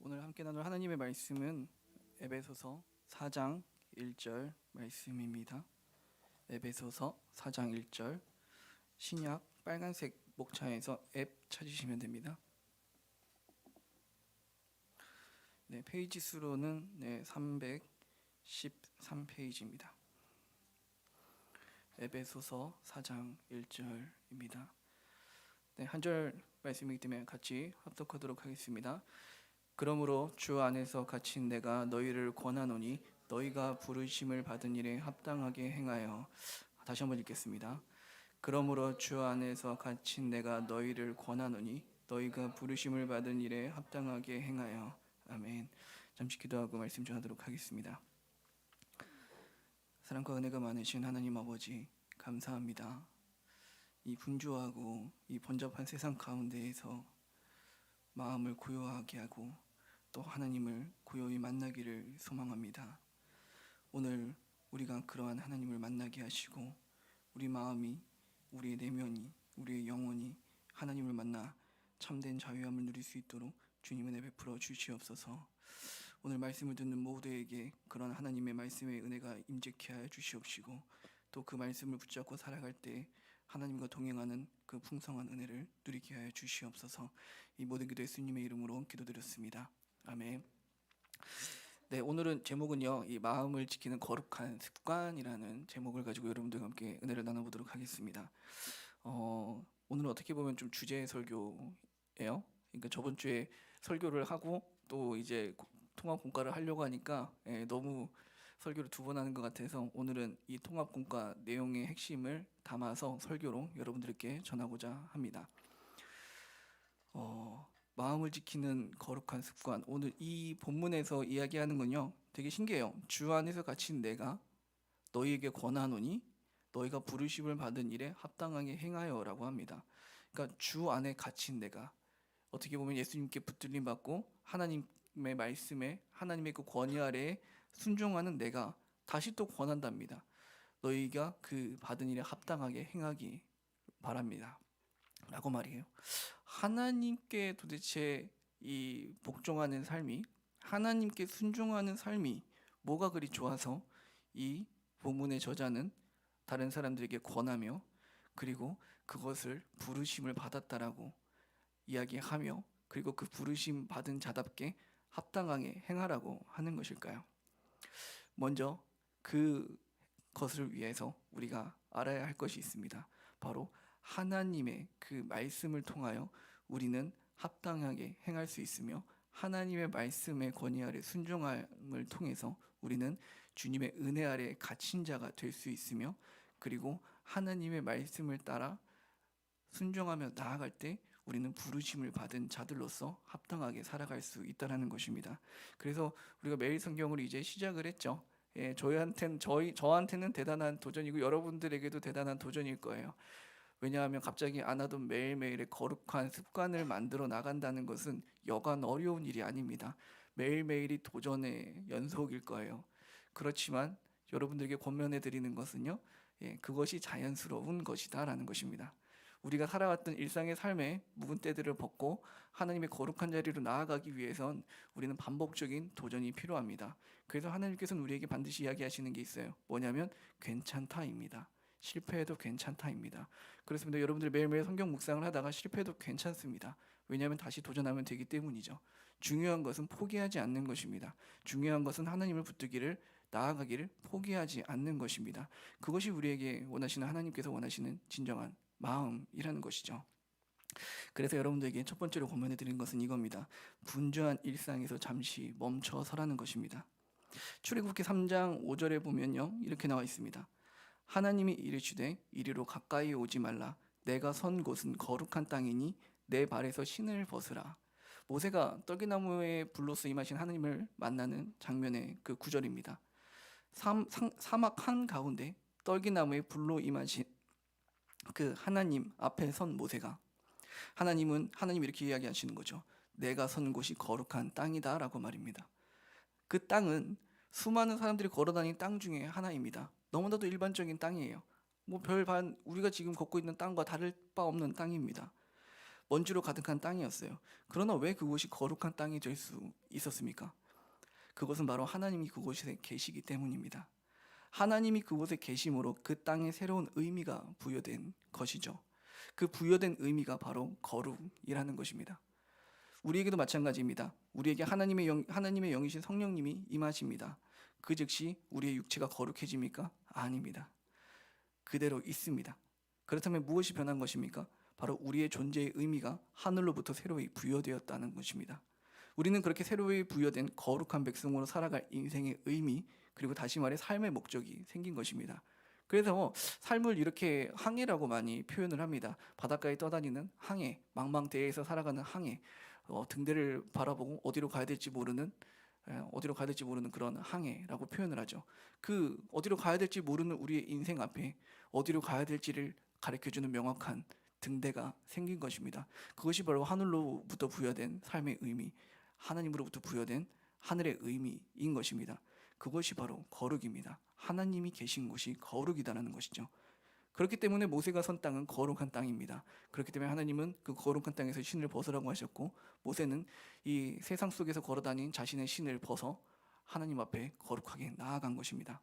오늘 함께 나눌 하나님의 말씀은 에베소서 4장 1절 말씀입니다. 에베소서 4장 1절 신약 빨간색 목차에서 앱 찾으시면 됩니다. 네, 페이지 수로는 네, 313페이지입니다. 에베소서 4장 1절입니다. 네, 한절 말씀이기 때문에 같이 합독하도록 하겠습니다. 그러므로 주 안에서 갇힌 내가 너희를 권하노니 너희가 부르심을 받은 일에 합당하게 행하여 다시 한번 읽겠습니다. 그러므로 주 안에서 갇힌 내가 너희를 권하노니 너희가 부르심을 받은 일에 합당하게 행하여 아멘. 잠시 기도하고 말씀 전하도록 하겠습니다. 사랑과 은혜가 많으신 하나님 아버지 감사합니다. 이 분주하고 이 번잡한 세상 가운데에서 마음을 고요하게 하고 또 하나님을 고요히 만나기를 소망합니다. 오늘 우리가 그러한 하나님을 만나게 하시고 우리 마음이 우리의 내면이 우리의 영혼이 하나님을 만나 참된 자유함을 누릴 수 있도록 주님 은혜 베풀어 주시옵소서. 오늘 말씀을 듣는 모두에게 그런 하나님의 말씀의 은혜가 임재케 하여 주시옵시고 또 그 말씀을 붙잡고 살아갈 때 하나님과 동행하는 그 풍성한 은혜를 누리게 하여 주시옵소서. 이 모든 기도 예수님의 이름으로 기도드렸습니다. 아멘. 네, 오늘은 제목은요. 이 마음을 지키는 거룩한 습관이라는 제목을 가지고 여러분들과 함께 은혜를 나눠 보도록 하겠습니다. 어, 오늘은 어떻게 보면 좀 주제 설교예요. 그러니까 저번 주에 설교를 하고 또 이제 통합 공과를 하려고 하니까 예, 너무 설교를 두 번 하는 것 같아서 오늘은 이 통합 공과 내용의 핵심을 담아서 설교로 여러분들께 전하고자 합니다. 어, 마음을 지키는 거룩한 습관. 오늘 이 본문에서 이야기하는 건요. 되게 신기해요. 주 안에서 갇힌 내가 너희에게 권하노니 너희가 부르심을 받은 일에 합당하게 행하여라고 합니다. 그러니까 주 안에 갇힌 내가 어떻게 보면 예수님께 붙들림 받고 하나님의 말씀에 하나님의 그 권위 아래에 순종하는 내가 다시 또 권한답니다. 너희가 그 받은 일에 합당하게 행하기 바랍니다. 라고 말이에요. 하나님께 도대체 이 복종하는 삶이 하나님께 순종하는 삶이 뭐가 그리 좋아서 이 본문의 저자는 다른 사람들에게 권하며 그리고 그것을 부르심을 받았다라고 이야기하며 그리고 그 부르심 받은 자답게 합당하게 행하라고 하는 것일까요? 먼저 그 것을 위해서 우리가 알아야 할 것이 있습니다. 바로 하나님의 그 말씀을 통하여 우리는 합당하게 행할 수 있으며 하나님의 말씀의 권위 아래 순종함을 통해서 우리는 주님의 은혜 아래 갇힌 자가 될 수 있으며 그리고 하나님의 말씀을 따라 순종하며 나아갈 때 우리는 부르심을 받은 자들로서 합당하게 살아갈 수 있다라는 것입니다. 그래서 우리가 매일 성경을 이제 시작을 했죠. 예, 저희한테는 저희 저한테는 대단한 도전이고 여러분들에게도 대단한 도전일 거예요. 왜냐하면 갑자기 안 하던 매일매일의 거룩한 습관을 만들어 나간다는 것은 여간 어려운 일이 아닙니다. 매일매일이 도전의 연속일 거예요. 그렇지만 여러분들에게 권면해 드리는 것은요. 예, 그것이 자연스러운 것이다라는 것입니다. 우리가 살아왔던 일상의 삶에 묵은 때들을 벗고 하나님의 거룩한 자리로 나아가기 위해선 우리는 반복적인 도전이 필요합니다. 그래서 하나님께서는 우리에게 반드시 이야기하시는 게 있어요. 뭐냐면 괜찮다입니다. 실패해도 괜찮다입니다. 그렇습니다. 여러분들 매일매일 성경 묵상을 하다가 실패해도 괜찮습니다. 왜냐하면 다시 도전하면 되기 때문이죠. 중요한 것은 포기하지 않는 것입니다. 중요한 것은 하나님을 붙들기를 나아가기를 포기하지 않는 것입니다. 그것이 우리에게 원하시는 하나님께서 원하시는 진정한 마음이라는 것이죠. 그래서 여러분들에게 첫 번째로 고면해 드린 것은 이겁니다. 분주한 일상에서 잠시 멈춰 서라는 것입니다. 출애굽기 3장 5절에 보면요. 이렇게 나와 있습니다. 하나님이 이르시되 이리로 가까이 오지 말라 내가 선 곳은 거룩한 땅이니 내 발에서 신을 벗으라. 모세가 떨기나무의 불로서 임하신 하나님을 만나는 장면의 그 구절입니다. 삼, 상, 사막 한 가운데 떨기나무의 불로 임하신 그 하나님 앞에 선 모세가 하나님은 하나님 이렇게 이야기하시는 거죠. 내가 선 곳이 거룩한 땅이다라고 말입니다. 그 땅은 수많은 사람들이 걸어다니는 땅 중에 하나입니다. 너무나도 일반적인 땅이에요. 뭐 별반 우리가 지금 걷고 있는 땅과 다를 바 없는 땅입니다. 먼지로 가득한 땅이었어요. 그러나 왜 그곳이 거룩한 땅이 될 수 있었습니까? 그것은 바로 하나님이 그곳에 계시기 때문입니다. 하나님이 그곳에 계심으로 그 땅에 새로운 의미가 부여된 것이죠. 그 부여된 의미가 바로 거룩이라는 것입니다. 우리에게도 마찬가지입니다. 우리에게 하나님의 영, 하나님의 영이신 성령님이 임하십니다. 그 즉시 우리의 육체가 거룩해집니까? 아닙니다. 그대로 있습니다. 그렇다면 무엇이 변한 것입니까? 바로 우리의 존재의 의미가 하늘로부터 새로이 부여되었다는 것입니다. 우리는 그렇게 새로이 부여된 거룩한 백성으로 살아갈 인생의 의미 그리고 다시 말해 삶의 목적이 생긴 것입니다. 그래서 삶을 이렇게 항해라고 많이 표현을 합니다. 바닷가에 떠다니는 항해, 망망대해에서 살아가는 항해, 어, 등대를 바라보고 어디로 가야 될지 모르는 에, 어디로 가야 될지 모르는 그런 항해라고 표현을 하죠. 그 어디로 가야 될지 모르는 우리의 인생 앞에 어디로 가야 될지를 가르쳐 주는 명확한 등대가 생긴 것입니다. 그것이 바로 하늘로부터 부여된 삶의 의미, 하나님으로부터 부여된 하늘의 의미인 것입니다. 그것이 바로 거룩입니다. 하나님이 계신 곳이 거룩이다라는 것이죠. 그렇기 때문에 모세가 선 땅은 거룩한 땅입니다. 그렇기 때문에 하나님은 그 거룩한 땅에서 신을 벗으라고 하셨고 모세는 이 세상 속에서 걸어다닌 자신의 신을 벗어 하나님 앞에 거룩하게 나아간 것입니다.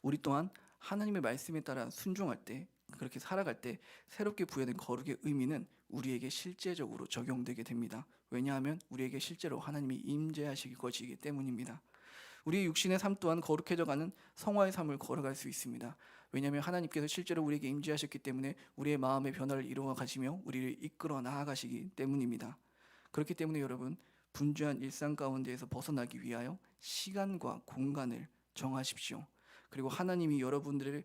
우리 또한 하나님의 말씀에 따라 순종할 때 그렇게 살아갈 때 새롭게 부여된 거룩의 의미는 우리에게 실제적으로 적용되게 됩니다. 왜냐하면 우리에게 실제로 하나님이 임재하시기 것이기 때문입니다. 우리의 육신의 삶 또한 거룩해져가는 성화의 삶을 걸어갈 수 있습니다. 왜냐하면 하나님께서 실제로 우리에게 임재하셨기 때문에 우리의 마음의 변화를 이루어 가시며 우리를 이끌어 나아가시기 때문입니다. 그렇기 때문에 여러분 분주한 일상 가운데에서 벗어나기 위하여 시간과 공간을 정하십시오. 그리고 하나님이 여러분들을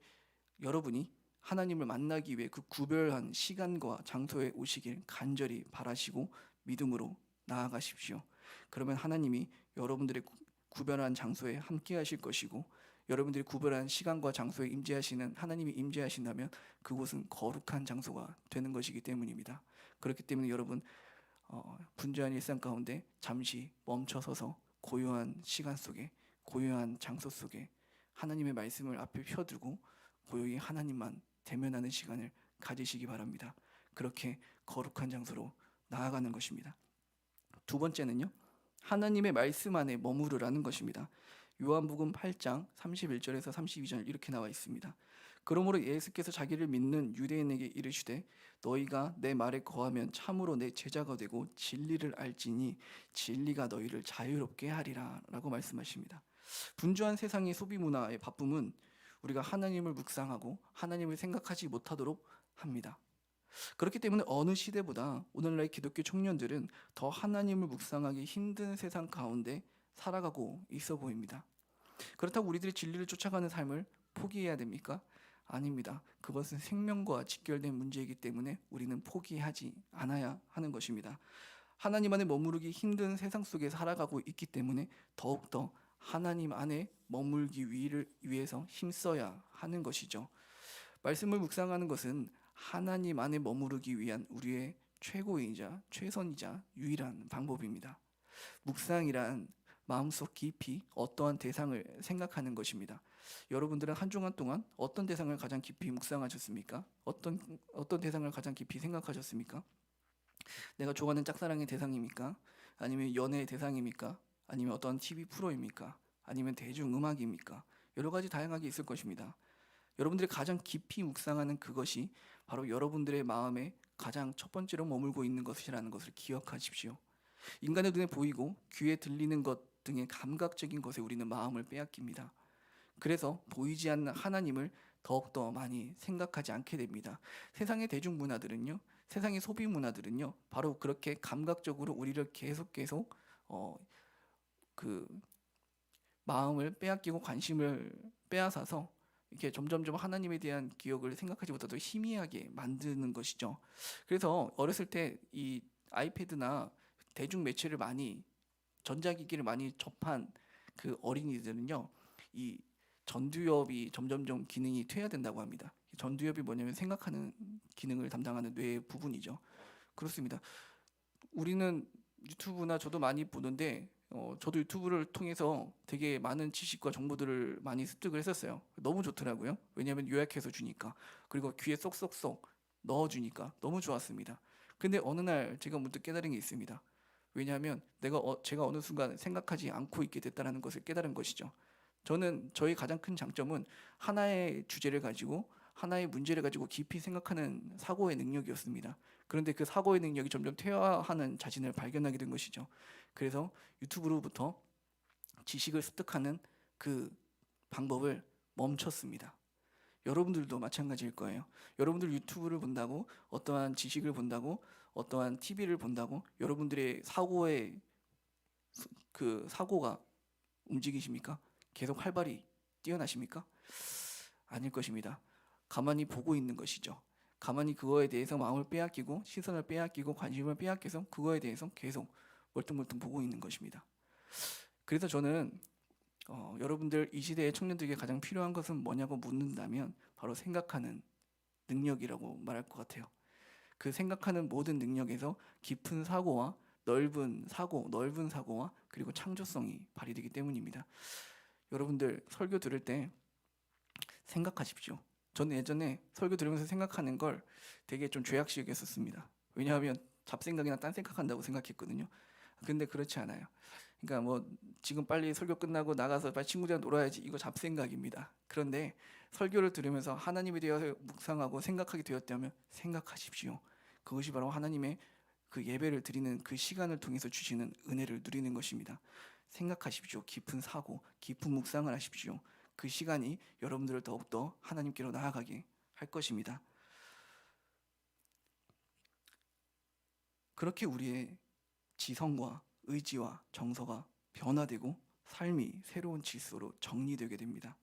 여러분이 하나님을 만나기 위해 그 구별한 시간과 장소에 오시길 간절히 바라시고 믿음으로 나아가십시오. 그러면 하나님이 여러분들의 구- 구별한 장소에 함께 하실 것이고 여러분들이 구별한 시간과 장소에 임재하시는 하나님이 임재하신다면 그곳은 거룩한 장소가 되는 것이기 때문입니다. 그렇기 때문에 여러분 어, 분주한 일상 가운데 잠시 멈춰서서 고요한 시간 속에 고요한 장소 속에 하나님의 말씀을 앞에 펴두고 고요히 하나님만 대면하는 시간을 가지시기 바랍니다. 그렇게 거룩한 장소로 나아가는 것입니다. 두 번째는요. 하나님의 말씀 안에 머무르라는 것입니다. 요한복음 8장 31절에서 32절 이렇게 나와 있습니다. 그러므로 예수께서 자기를 믿는 유대인에게 이르시되 너희가 내 말에 거하면 참으로 내 제자가 되고 진리를 알지니 진리가 너희를 자유롭게 하리라라고 말씀하십니다. 분주한 세상의 소비 문화의 바쁨은 우리가 하나님을 묵상하고 하나님을 생각하지 못하도록 합니다. 그렇기 때문에 어느 시대보다 오늘날의 기독교 청년들은 더 하나님을 묵상하기 힘든 세상 가운데 살아가고 있어 보입니다. 그렇다고 우리들이 진리를 쫓아가는 삶을 포기해야 됩니까? 아닙니다. 그것은 생명과 직결된 문제이기 때문에 우리는 포기하지 않아야 하는 것입니다. 하나님 안에 머무르기 힘든 세상 속에 살아가고 있기 때문에 더욱더 하나님 안에 머물기 위해서 힘써야 하는 것이죠. 말씀을 묵상하는 것은 하나님 안에 머무르기 위한 우리의 최고이자 최선이자 유일한 방법입니다. 묵상이란 마음속 깊이 어떠한 대상을 생각하는 것입니다. 여러분들은 한 주간 동안 어떤 대상을 가장 깊이 묵상하셨습니까? 어떤 어떤 대상을 가장 깊이 생각하셨습니까? 내가 좋아하는 짝사랑의 대상입니까? 아니면 연애의 대상입니까? 아니면 어떤 TV 프로입니까? 아니면 대중 음악입니까? 여러 가지 다양하게 있을 것입니다. 여러분들이 가장 깊이 묵상하는 그것이 바로 여러분들의 마음에 가장 첫 번째로 머물고 있는 것이라는 것을 기억하십시오. 인간의 눈에 보이고 귀에 들리는 것 등의 감각적인 것에 우리는 마음을 빼앗깁니다. 그래서 보이지 않는 하나님을 더욱더 많이 생각하지 않게 됩니다. 세상의 대중 문화들은요, 세상의 소비 문화들은요, 바로 그렇게 감각적으로 우리를 계속 계속 어, 그 마음을 빼앗기고 관심을 빼앗아서 이렇게 점점점 하나님에 대한 기억을 생각하지 못하도록 희미하게 만드는 것이죠. 그래서 어렸을 때 이 아이패드나 대중 매체를 많이 전자기기를 많이 접한 그 어린이들은요, 이 전두엽이 점점점 기능이 퇴화된다고 합니다. 전두엽이 뭐냐면 생각하는 기능을 담당하는 뇌의 부분이죠. 그렇습니다. 우리는 유튜브나 저도 많이 보는데 어, 저도 유튜브를 통해서 되게 많은 지식과 정보들을 많이 습득을 했었어요. 너무 좋더라고요. 왜냐하면 요약해서 주니까 그리고 귀에 쏙쏙쏙 넣어주니까 너무 좋았습니다. 근데 어느 날 제가 문득 깨달은 게 있습니다. 왜냐하면 내가 어, 제가 어느 순간 생각하지 않고 있게 됐다는 것을 깨달은 것이죠. 저는 저희 가장 큰 장점은 하나의 주제를 가지고 하나의 문제를 가지고 깊이 생각하는 사고의 능력이었습니다. 그런데 그 사고의 능력이 점점 퇴화하는 자신을 발견하게 된 것이죠. 그래서 유튜브로부터 지식을 습득하는 그 방법을 멈췄습니다. 여러분들도 마찬가지일 거예요. 여러분들 유튜브를 본다고 어떠한 지식을 본다고 어떠한 TV를 본다고 여러분들의 사고의 수- 그 사고가 움직이십니까? 계속 활발히 뛰어나십니까? 아닐 것입니다. 가만히 보고 있는 것이죠. 가만히 그거에 대해서 마음을 빼앗기고 시선을 빼앗기고 관심을 빼앗겨서 그거에 대해서 계속 멀뚱멀뚱 보고 있는 것입니다. 그래서 저는 어, 여러분들 이 시대의 청년들에게 가장 필요한 것은 뭐냐고 묻는다면 바로 생각하는 능력이라고 말할 것 같아요. 그 생각하는 모든 능력에서 깊은 사고와 넓은 사고, 넓은 사고와 그리고 창조성이 발휘되기 때문입니다. 여러분들 설교 들을 때 생각하십시오. 저는 예전에 설교 들으면서 생각하는 걸 되게 좀 죄악식 여겼었습니다. 왜냐하면 잡생각이나 딴 생각한다고 생각했거든요. 근데 그렇지 않아요. 그러니까 뭐 지금 빨리 설교 끝나고 나가서 빨리 친구들이랑 놀아야지 이거 잡생각입니다. 그런데 설교를 들으면서 하나님에 대해서 묵상하고 생각하게 되었다면 생각하십시오. 그것이 바로 하나님의 그 예배를 드리는 그 시간을 통해서 주시는 은혜를 누리는 것입니다. 생각하십시오. 깊은 사고, 깊은 묵상을 하십시오. 그 시간이 여러분들을 더욱더 하나님께로 나아가게 할 것입니다. 그렇게 우리의 지성과 의지와 정서가 변화되고 삶이 새로운 질서로 정리되게 됩니다.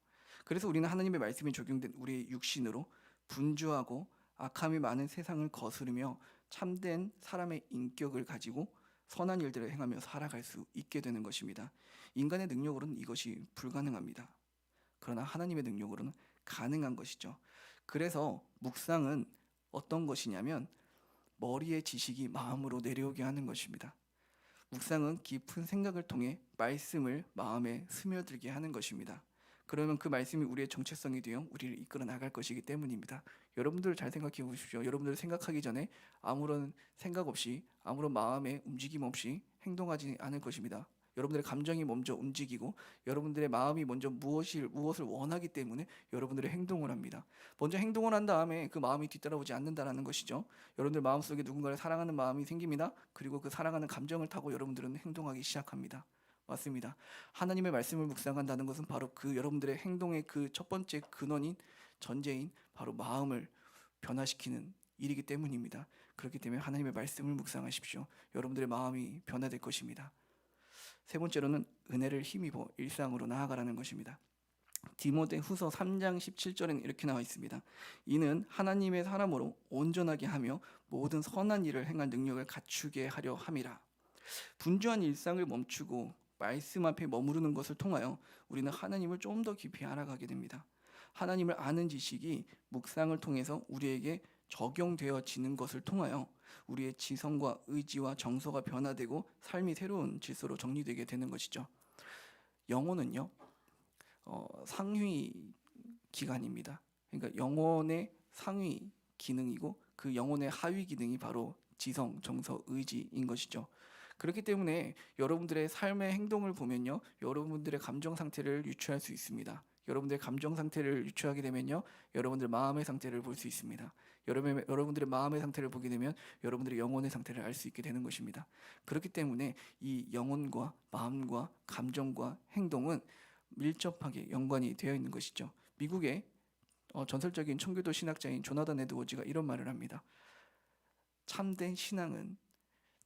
그래서 우리는 하나님의 말씀이 적용된 우리의 육신으로 분주하고 악함이 많은 세상을 거스르며 참된 사람의 인격을 가지고 선한 일들을 행하며 살아갈 수 있게 되는 것입니다. 인간의 능력으로는 이것이 불가능합니다. 그러나 하나님의 능력으로는 가능한 것이죠. 그래서 묵상은 어떤 것이냐면 머리의 지식이 마음으로 내려오게 하는 것입니다. 묵상은 깊은 생각을 통해 말씀을 마음에 스며들게 하는 것입니다. 그러면 그 말씀이 우리의 정체성이 되어 우리를 이끌어 나갈 것이기 때문입니다. 여러분들 잘 생각해 보십시오. 여러분들 생각하기 전에 아무런 생각 없이 아무런 마음의 움직임 없이 행동하지 않을 것입니다. 여러분들의 감정이 먼저 움직이고 여러분들의 마음이 먼저 무엇을 무엇을 원하기 때문에 여러분들의 행동을 합니다. 먼저 행동을 한 다음에 그 마음이 뒤따라오지 않는다라는 것이죠. 여러분들 마음속에 누군가를 사랑하는 마음이 생깁니다. 그리고 그 사랑하는 감정을 타고 여러분들은 행동하기 시작합니다. 맞습니다. 하나님의 말씀을 묵상한다는 것은 바로 그 여러분들의 행동의 그 첫 번째 근원인 전제인 바로 마음을 변화시키는 일이기 때문입니다. 그렇기 때문에 하나님의 말씀을 묵상하십시오. 여러분들의 마음이 변화될 것입니다. 세 번째로는 은혜를 힘입어 일상으로 나아가라는 것입니다. 디모데 후서 3장 17절에는 이렇게 나와 있습니다. 이는 하나님의 사람으로 온전하게 하며 모든 선한 일을 행할 능력을 갖추게 하려 함이라. 분주한 일상을 멈추고 말씀 앞에 머무르는 것을 통하여 우리는 하나님을 좀 더 깊이 알아가게 됩니다. 하나님을 아는 지식이 묵상을 통해서 우리에게 적용되어지는 것을 통하여 우리의 지성과 의지와 정서가 변화되고 삶이 새로운 질서로 정리되게 되는 것이죠. 영혼은요, 어, 상위 기관입니다. 그러니까 영혼의 상위 기능이고 그 영혼의 하위 기능이 바로 지성, 정서, 의지인 것이죠. 그렇기 때문에 여러분들의 삶의 행동을 보면요, 여러분들의 감정 상태를 유추할 수 있습니다. 여러분들의 감정 상태를 유추하게 되면요, 여러분들 마음의 상태를 볼 수 있습니다. 여러분, 여러분들의 마음의 상태를 보게 되면 여러분들의 영혼의 상태를 알 수 있게 되는 것입니다. 그렇기 때문에 이 영혼과 마음과 감정과 행동은 밀접하게 연관이 되어 있는 것이죠. 미국의 어, 전설적인 청교도 신학자인 조나단 에드워즈가 이런 말을 합니다. 참된 신앙은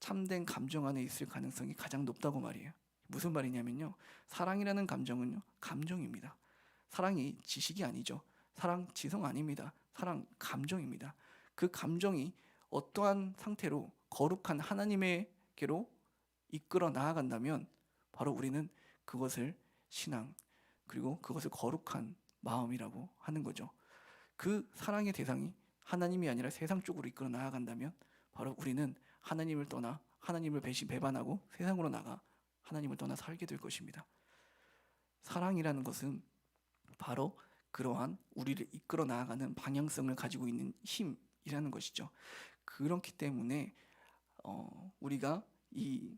참된 감정 안에 있을 가능성이 가장 높다고 말이에요. 무슨 말이냐면요. 사랑이라는 감정은요. 감정입니다. 사랑이 지식이 아니죠. 사랑 지성 아닙니다. 사랑 감정입니다. 그 감정이 어떠한 상태로 거룩한 하나님에게로 이끌어 나아간다면 바로 우리는 그것을 신앙 그리고 그것을 거룩한 마음이라고 하는 거죠. 그 사랑의 대상이 하나님이 아니라 세상 쪽으로 이끌어 나아간다면 바로 우리는 하나님을 떠나 하나님을 배신 배반하고 세상으로 나가 하나님을 떠나 살게 될 것입니다. 사랑이라는 것은 바로 그러한 우리를 이끌어 나아가는 방향성을 가지고 있는 힘이라는 것이죠. 그렇기 때문에 어, 우리가 이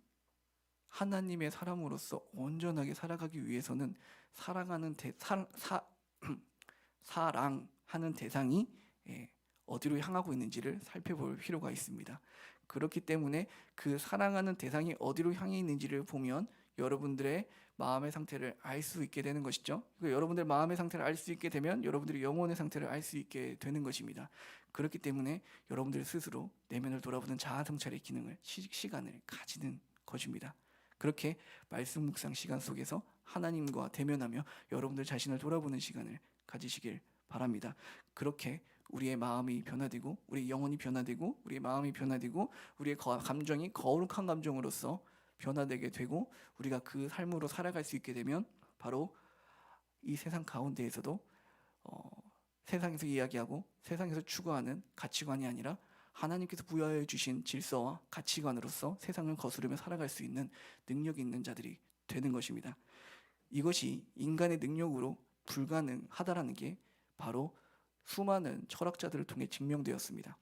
하나님의 사람으로서 온전하게 살아가기 위해서는 사랑하는 대, 사, 사, 사랑하는 대상이 예, 어디로 향하고 있는지를 살펴볼 필요가 있습니다. 그렇기 때문에 그 사랑하는 대상이 어디로 향해 있는지를 보면 여러분들의 마음의 상태를 알 수 있게 되는 것이죠. 그 여러분들 마음의 상태를 알 수 있게 되면 여러분들의 영혼의 상태를 알 수 있게 되는 것입니다. 그렇기 때문에 여러분들 스스로 내면을 돌아보는 자아 성찰의 기능을 시, 시간을 가지는 것입니다. 그렇게 말씀 묵상 시간 속에서 하나님과 대면하며 여러분들 자신을 돌아보는 시간을 가지시길 바랍니다. 그렇게 우리의 마음이 변화되고 우리 영혼이 변화되고 우리의 마음이 변화되고 우리의 거- 감정이 거룩한 감정으로서 변화되게 되고 우리가 그 삶으로 살아갈 수 있게 되면 바로 이 세상 가운데에서도 어, 세상에서 이야기하고 세상에서 추구하는 가치관이 아니라 하나님께서 부여해 주신 질서와 가치관으로서 세상을 거스르며 살아갈 수 있는 능력이 있는 자들이 되는 것입니다. 이것이 인간의 능력으로 불가능하다라는 게 바로 수많은 철학자들을 통해 증명되었습니다.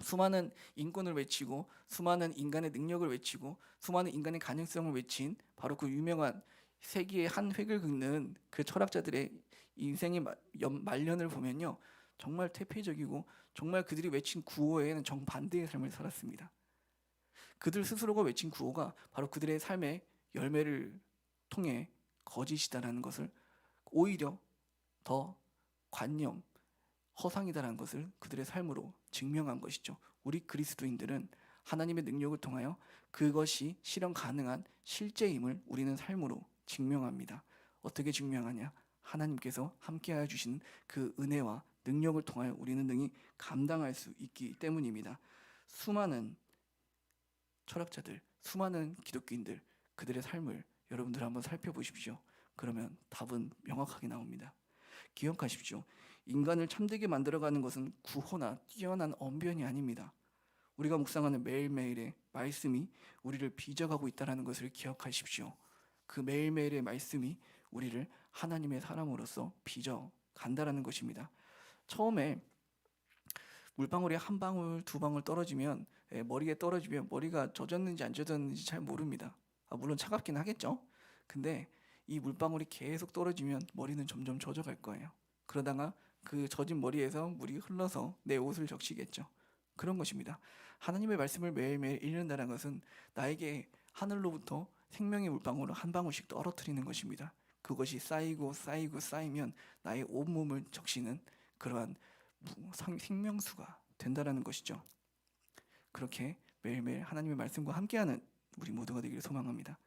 수많은 인권을 외치고 수많은 인간의 능력을 외치고 수많은 인간의 가능성을 외친 바로 그 유명한 세기의 한 획을 긋는 그 철학자들의 인생의 말년을 보면요 정말 퇴폐적이고 정말 그들이 외친 구호에는 정반대의 삶을 살았습니다. 그들 스스로가 외친 구호가 바로 그들의 삶의 열매를 통해 거짓이다라는 것을 오히려 더 관념, 허상이다라는 것을 그들의 삶으로 증명한 것이죠. 우리 그리스도인들은 하나님의 능력을 통하여 그것이 실현 가능한 실제임을 우리는 삶으로 증명합니다. 어떻게 증명하냐? 하나님께서 함께하여 주신 그 은혜와 능력을 통하여 우리는 능히 감당할 수 있기 때문입니다. 수많은 철학자들, 수많은 기독교인들 그들의 삶을 여러분들 한번 살펴보십시오. 그러면 답은 명확하게 나옵니다. 기억하십시오. 인간을 참되게 만들어가는 것은 구호나 뛰어난 언변이 아닙니다. 우리가 묵상하는 매일매일의 말씀이 우리를 빚어가고 있다는 것을 기억하십시오. 그 매일매일의 말씀이 우리를 하나님의 사람으로서 빚어 간다라는 것입니다. 처음에 물방울이 한 방울 두 방울 떨어지면 예, 머리에 떨어지면 머리가 젖었는지 안 젖었는지 잘 모릅니다. 아, 물론 차갑긴 하겠죠. 근데 이 물방울이 계속 떨어지면 머리는 점점 젖어갈 거예요. 그러다가 그 젖은 머리에서 물이 흘러서 내 옷을 적시겠죠. 그런 것입니다. 하나님의 말씀을 매일매일 읽는다는 것은 나에게 하늘로부터 생명의 물방울을 한 방울씩 떨어뜨리는 것입니다. 그것이 쌓이고 쌓이고 쌓이면 나의 온몸을 적시는 그러한 생명수가 된다라는 것이죠. 그렇게 매일매일 하나님의 말씀과 함께하는 우리 모두가 되기를 소망합니다.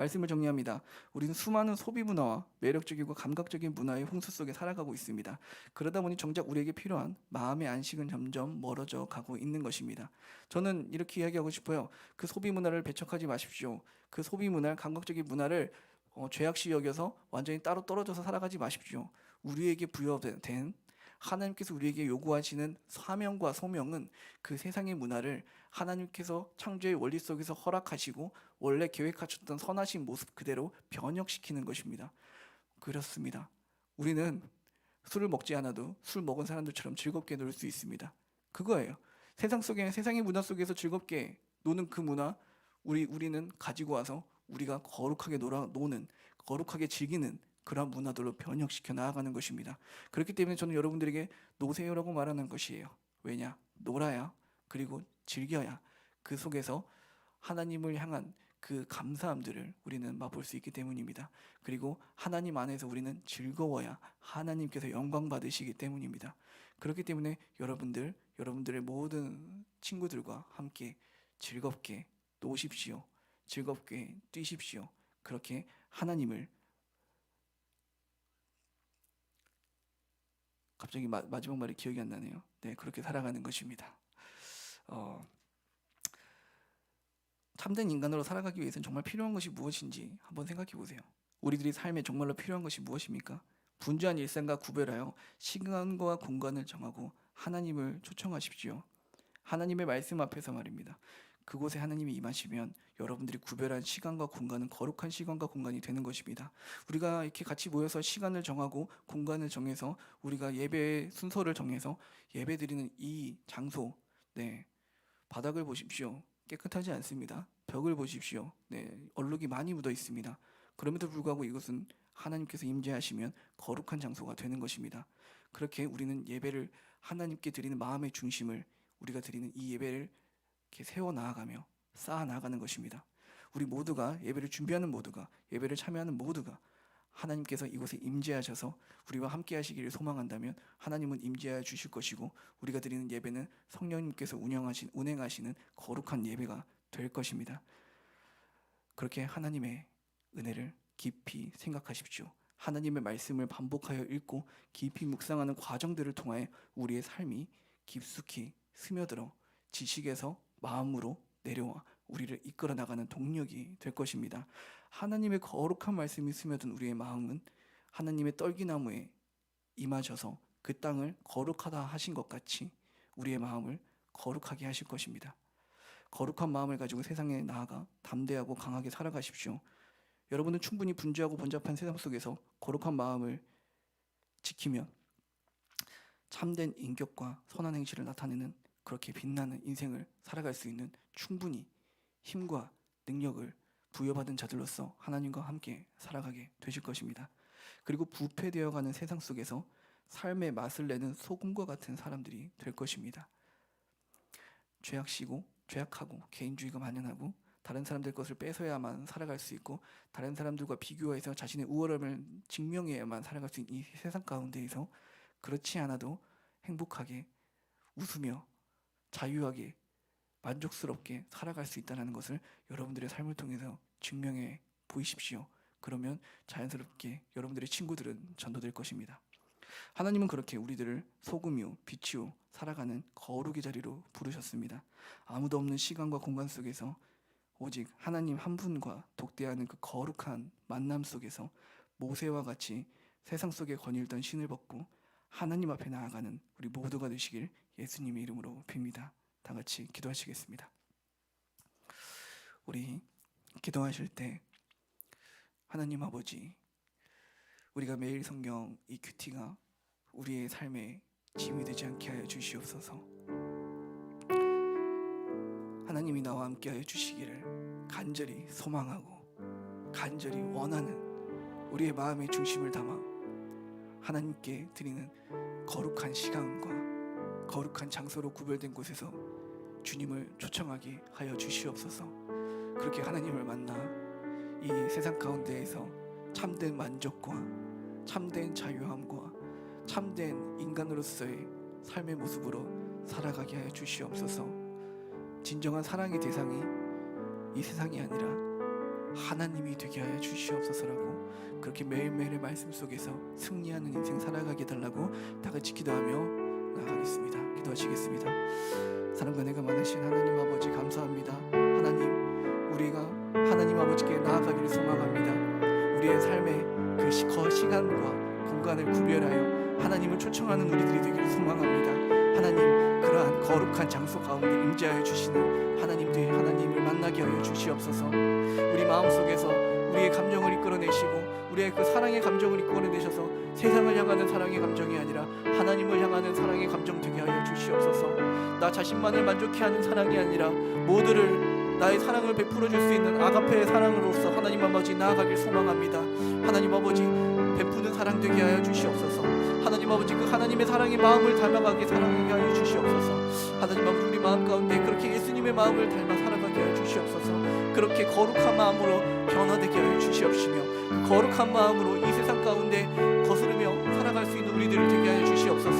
말씀을 정리합니다. 우리는 수많은 소비 문화와 매력적이고 감각적인 문화의 홍수 속에 살아가고 있습니다. 그러다 보니 정작 우리에게 필요한 마음의 안식은 점점 멀어져 가고 있는 것입니다. 저는 이렇게 이야기하고 싶어요. 그 소비 문화를 배척하지 마십시오. 그 소비 문화, 감각적인 문화를 어, 죄악시 여겨서 완전히 따로 떨어져서 살아가지 마십시오. 우리에게 부여된 하나님께서 우리에게 요구하시는 사명과 소명은 그 세상의 문화를 하나님께서 창조의 원리 속에서 허락하시고 원래 계획하셨던 선하신 모습 그대로 변혁시키는 것입니다. 그렇습니다. 우리는 술을 먹지 않아도 술 먹은 사람들처럼 즐겁게 놀 수 있습니다. 그거예요. 세상 속에 세상의 문화 속에서 즐겁게 노는 그 문화 우리 우리는 가지고 와서 우리가 거룩하게 놀아 노는 거룩하게 즐기는 그런 문화들로 변혁시켜 나아가는 것입니다. 그렇기 때문에 저는 여러분들에게 노세요라고 말하는 것이에요. 왜냐? 놀아야 그리고 즐겨야 그 속에서 하나님을 향한 그 감사함들을 우리는 맛볼 수 있기 때문입니다. 그리고 하나님 안에서 우리는 즐거워야 하나님께서 영광 받으시기 때문입니다. 그렇기 때문에 여러분들, 여러분들의 모든 친구들과 함께 즐겁게 노십시오. 즐겁게 뛰십시오. 그렇게 하나님을 갑자기 마, 마지막 말이 기억이 안 나네요. 네, 그렇게 살아가는 것입니다. 어, 참된 인간으로 살아가기 위해서는 정말 필요한 것이 무엇인지 한번 생각해 보세요. 우리들이 삶에 정말로 필요한 것이 무엇입니까? 분주한 일상과 구별하여 시간과 공간을 정하고 하나님을 초청하십시오. 하나님의 말씀 앞에서 말입니다. 그곳에 하나님이 임하시면 여러분들이 구별한 시간과 공간은 거룩한 시간과 공간이 되는 것입니다. 우리가 이렇게 같이 모여서 시간을 정하고 공간을 정해서 우리가 예배의 순서를 정해서 예배 드리는 이 장소, 네, 바닥을 보십시오. 깨끗하지 않습니다. 벽을 보십시오. 네, 얼룩이 많이 묻어 있습니다. 그럼에도 불구하고 이것은 하나님께서 임재하시면 거룩한 장소가 되는 것입니다. 그렇게 우리는 예배를 하나님께 드리는 마음의 중심을 우리가 드리는 이 예배를 이렇게 세워 나아가며 쌓아 나가는 것입니다. 우리 모두가 예배를 준비하는 모두가 예배를 참여하는 모두가 하나님께서 이곳에 임재하셔서 우리와 함께 하시기를 소망한다면 하나님은 임재하여 주실 것이고 우리가 드리는 예배는 성령님께서 운영하신 운행하시는 거룩한 예배가 될 것입니다. 그렇게 하나님의 은혜를 깊이 생각하십시오. 하나님의 말씀을 반복하여 읽고 깊이 묵상하는 과정들을 통하여 우리의 삶이 깊숙이 스며들어 지식에서 마음으로 내려와 우리를 이끌어 나가는 동력이 될 것입니다. 하나님의 거룩한 말씀이 스며든 우리의 마음은 하나님의 떨기나무에 임하셔서 그 땅을 거룩하다 하신 것 같이 우리의 마음을 거룩하게 하실 것입니다. 거룩한 마음을 가지고 세상에 나아가 담대하고 강하게 살아가십시오. 여러분은 충분히 분주하고 번잡한 세상 속에서 거룩한 마음을 지키면 참된 인격과 선한 행실을 나타내는 그렇게 빛나는 인생을 살아갈 수 있는 충분히 힘과 능력을 부여받은 자들로서 하나님과 함께 살아가게 되실 것입니다. 그리고 부패되어 가는 세상 속에서 삶의 맛을 내는 소금과 같은 사람들이 될 것입니다. 죄악시고 죄악하고 개인주의가 만연하고 다른 사람들 것을 뺏어야만 살아갈 수 있고 다른 사람들과 비교해서 자신의 우월함을 증명해야만 살아갈 수 있는 이 세상 가운데에서 그렇지 않아도 행복하게 웃으며 자유하게 만족스럽게 살아갈 수 있다는 것을 여러분들의 삶을 통해서 증명해 보이십시오. 그러면 자연스럽게 여러분들의 친구들은 전도될 것입니다. 하나님은 그렇게 우리들을 소금이요 빛이요 살아가는 거룩의 자리로 부르셨습니다. 아무도 없는 시간과 공간 속에서 오직 하나님 한 분과 독대하는 그 거룩한 만남 속에서 모세와 같이 세상 속에 거닐던 신을 벗고 하나님 앞에 나아가는 우리 모두가 되시길 예수님의 이름으로 빕니다. 다 같이 기도하시겠습니다. 우리 기도하실 때 하나님 아버지 우리가 매일 성경 이 큐티가 우리의 삶에 짐이 되지 않게 하여 주시옵소서. 하나님이 나와 함께 하여 주시기를 간절히 소망하고 간절히 원하는 우리의 마음의 중심을 담아 하나님께 드리는 거룩한 시간과 거룩한 장소로 구별된 곳에서 주님을 초청하게 하여 주시옵소서. 그렇게 하나님을 만나 이 세상 가운데에서 참된 만족과 참된 자유함과 참된 인간으로서의 삶의 모습으로 살아가게 하여 주시옵소서. 진정한 사랑의 대상이 이 세상이 아니라 하나님이 되게 하여 주시옵소서라고 그렇게 매일매일의 말씀 속에서 승리하는 인생 살아가게 달라고 다 같이 기도하며 나가겠습니다. 기도하시겠습니다. 사랑과 내가 많으신 하나님 아버지 감사합니다. 하나님 우리가 하나님 아버지께 나아가기를 소망합니다. 우리의 삶의 그 시간과 공간을 구별하여 하나님을 초청하는 우리들이 되기를 소망합니다. 하나님 그러한 거룩한 장소 가운데 임재하여 주시는 하나님들이 하나님을 만나게 하여 주시옵소서. 우리 마음 속에서 우리의 감정을 이끌어내시고 우리의 그 사랑의 감정을 이끌어내셔서 세상을 향하는 사랑의 감정이 아니라 하나님을 향하는 사랑의 감정 되게 하여 주시옵소서. 나 자신만을 만족해 하는 사랑이 아니라 모두를 나의 사랑을 베풀어 줄 수 있는 아가페의 사랑으로서 하나님 아버지 나아가길 소망합니다. 하나님 아버지 베푸는 사랑 되게 하여 주시옵소서. 하나님 아버지 그 하나님의 사랑의 마음을 닮아가게 사랑하게 하여 주시옵소서. 하나님 아버지 우리 마음 가운데 그렇게 예수님의 마음을 닮아 살아가게 하여 주시옵소서. 그렇게 거룩한 마음으로 변화되게 하여 주시옵시며 그 거룩한 마음으로 이 세상 가운데 거스르며 살아갈 수 있는 우리들을 되게 하여 주시옵소서.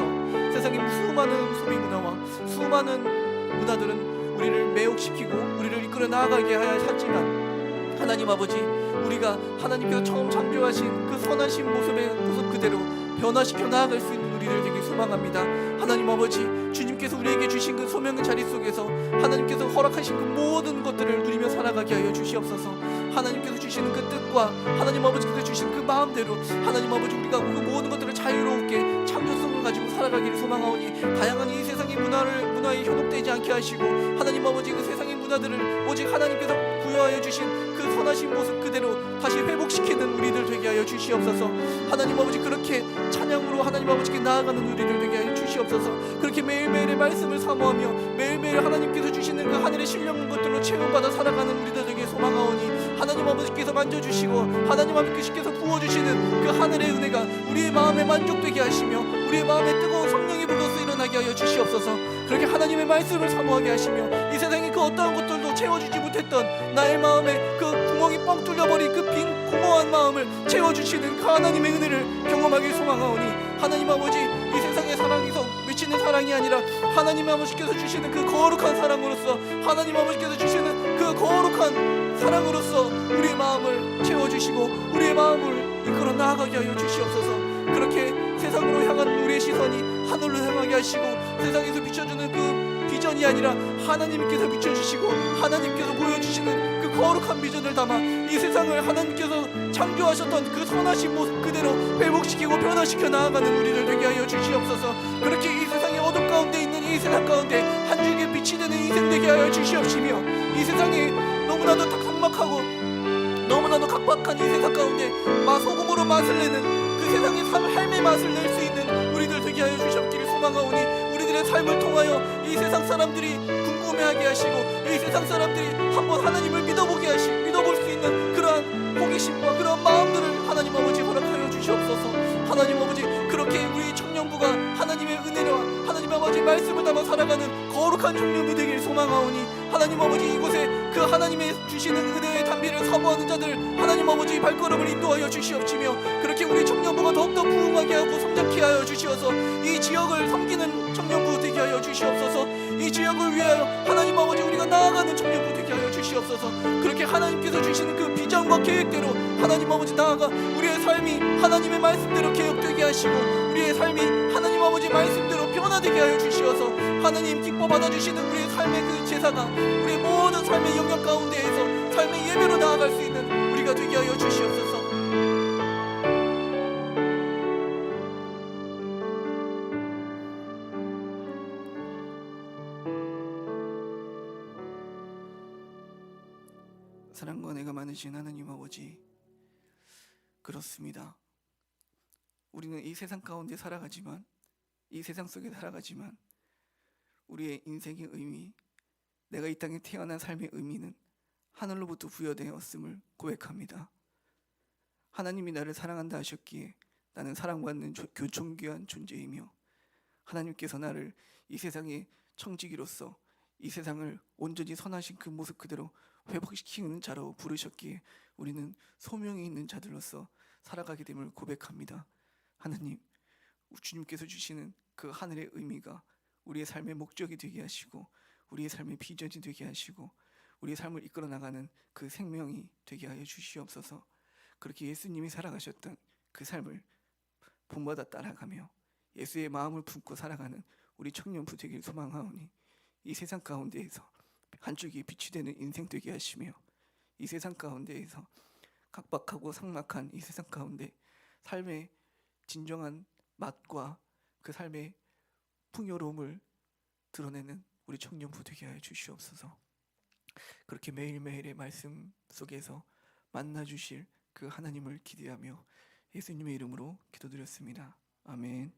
세상의 수많은 소비 문화와 수많은 문화들은 우리를 매혹시키고 우리를 이끌어 나아가게 하여 하지만 하나님 아버지 우리가 하나님께서 처음 창조하신 그 선하신 모습의 모습 그대로 변화시켜 나아갈 수 있는 우리들 되게 소망합니다. 하나님 아버지 주님께서 우리에게 주신 그 소명의 자리 속에서 하나님께서 허락하신 그 모든 것들을 누리며 살아가게 하여 주시옵소서. 하나님께서 주시는 그 뜻과 하나님 아버지께서 주신 그 마음대로 하나님 아버지 우리가 그 모든 것들을 자유롭게 창조성을 가지고 살아가기를 소망하오니 다양한 이 세상의 문화를 문화에 현혹되지 않게 하시고 하나님 아버지 그 세상의 문화들을 오직 하나님께서 부여하여 주신 그 선하신 모습 그대로 다시 회복시키는 우리들 되게 하여 주시옵소서. 하나님 아버지 그렇게 찬양으로 하나님 아버지께 나아가는 우리들 되게 하여 주시옵소서. 그렇게 매일매일의 말씀을 사모하며 매일매일 하나님께서 주시는 그 하늘의 신령 것들로 채움받아 살아가는 우리들 되게 소망하오니 하나님 아버지께서 만져주시고 하나님 아버지께서 부어주시는 그 하늘의 은혜가 우리의 마음에 만족되게 하시며 우리의 마음에 뜨거운 성령이 불러서 일어나게 하여 주시옵소서. 그렇게 하나님의 말씀을 사모하게 하시며 이 세상의 그 어떠한 것들도 채워주지 못했던 나의 마음에 그 구멍이 뻥 뚫려버린 그 빈 공허한 마음을 채워주시는 그 하나님의 은혜를 경험하길 소망하오니 하나님 아버지 이 세상의 사랑에서 미치는 사랑이 아니라 하나님 아버지께서 주시는 그 거룩한 사랑으로서 하나님 아버지께서 주시는 그 거룩한 사랑으로서 우리의 마음을 채워주시고 우리의 마음을 이끌어 나아가게 하여 주시옵소서. 그렇게 세상으로 향한 우리의 시선이 하늘로 향하게 하시고 세상에서 비춰주는 그 비전이 아니라 하나님께서 비춰주시고 하나님께서 보여주시는 그 거룩한 비전을 담아 이 세상을 하나님께서 창조하셨던 그 선하신 모습 그대로 회복시키고 변화시켜 나아가는 우리를 되게 하여 주시옵소서. 그렇게 이 세상의 어둠 가운데 있는 이 세상 가운데 한 줄기 빛이 되는 인생 되게 하여 주시옵시며 이 세상이 너무나도 삭막하고 너무나도 각박한 이 세상 가운데 마 소금으로 맛을 내는 그 세상의 삶 삶의 맛을 낼 수 있는 우리들 되게 하여 주셨기를 소망하오니 우리들의 삶을 통하여 이 세상 사람들이 궁금해하게 하시고 이 세상 사람들이 한번 하나님을 믿어보게 하시 믿어볼 수 있는 그러한 호기심과 그러한 마음들을 하나님 아버지 허락하여 주시옵소서. 하나님 아버지 그렇게 우리 청년부가 하나님의 은혜와 하나님 아버지 말씀을 담아 살아가는 거룩한 청년부 되길 소망하오니 하나님 아버지 이곳에 그 하나님의 주시는 은혜의 담비를 사모하는 자들 하나님 아버지 발걸음을 인도하여 주시옵시며 그렇게 우리 청년부가 더욱더 부흥하게 하고 성장케 하여 주시어서 이 지역을 섬기는 청년부 되게 하여 주시옵소서. 이 지역을 위하여 하나님 아버지 우리가 나아가는 청년부 되게 하여 주시옵소서. 그렇게 하나님께서 주시는 그 비전과 계획대로 하나님 아버지 나아가 우리의 삶이 하나님의 말씀대로 개혁되게 하시고 우리의 삶이 하나님 아버지 말씀대로 변화되게 하여 주시어서 하나님 기뻐 받아주시는 우리의 삶의 그 제사가 우리의 모든 삶의 영역 가운데에서 삶의 예배로 나아갈 수 있는 우리가 되게 하여 주시옵소서 사랑과 내가 많으신 하나님 아버지 그렇습니다. 우리는 이 세상 가운데 살아가지만 이 세상 속에 살아가지만 우리의 인생의 의미 내가 이 땅에 태어난 삶의 의미는 하늘로부터 부여되었음을 고백합니다. 하나님이 나를 사랑한다 하셨기에 나는 사랑받는 조- 교총귀한 존재이며 하나님께서 나를 이 세상의 청지기로서 이 세상을 온전히 선하신 그 모습 그대로 회복시키는 자로 부르셨기에 우리는 소명이 있는 자들로서 살아가게 됨을 고백합니다. 하나님, 주님께서 주시는 그 하늘의 의미가 우리의 삶의 목적이 되게 하시고 우리의 삶의 비전이 되게 하시고 우리의 삶을 이끌어 나가는 그 생명이 되게 하여 주시옵소서. 그렇게 예수님이 살아가셨던 그 삶을 본받아 따라가며 예수의 마음을 품고 살아가는 우리 청년부 되길 소망하오니 이 세상 가운데에서 한 줄기 빛이 되는 인생 되게 하시며 이 세상 가운데에서 각박하고 삭막한 이 세상 가운데 삶의 진정한 맛과 그 삶의 풍요로움을 드러내는 우리 청년부 되게 하여 주시옵소서. 그렇게 매일매일의 말씀 속에서 만나 주실 그 하나님을 기대하며 예수님의 이름으로 기도드렸습니다. 아멘.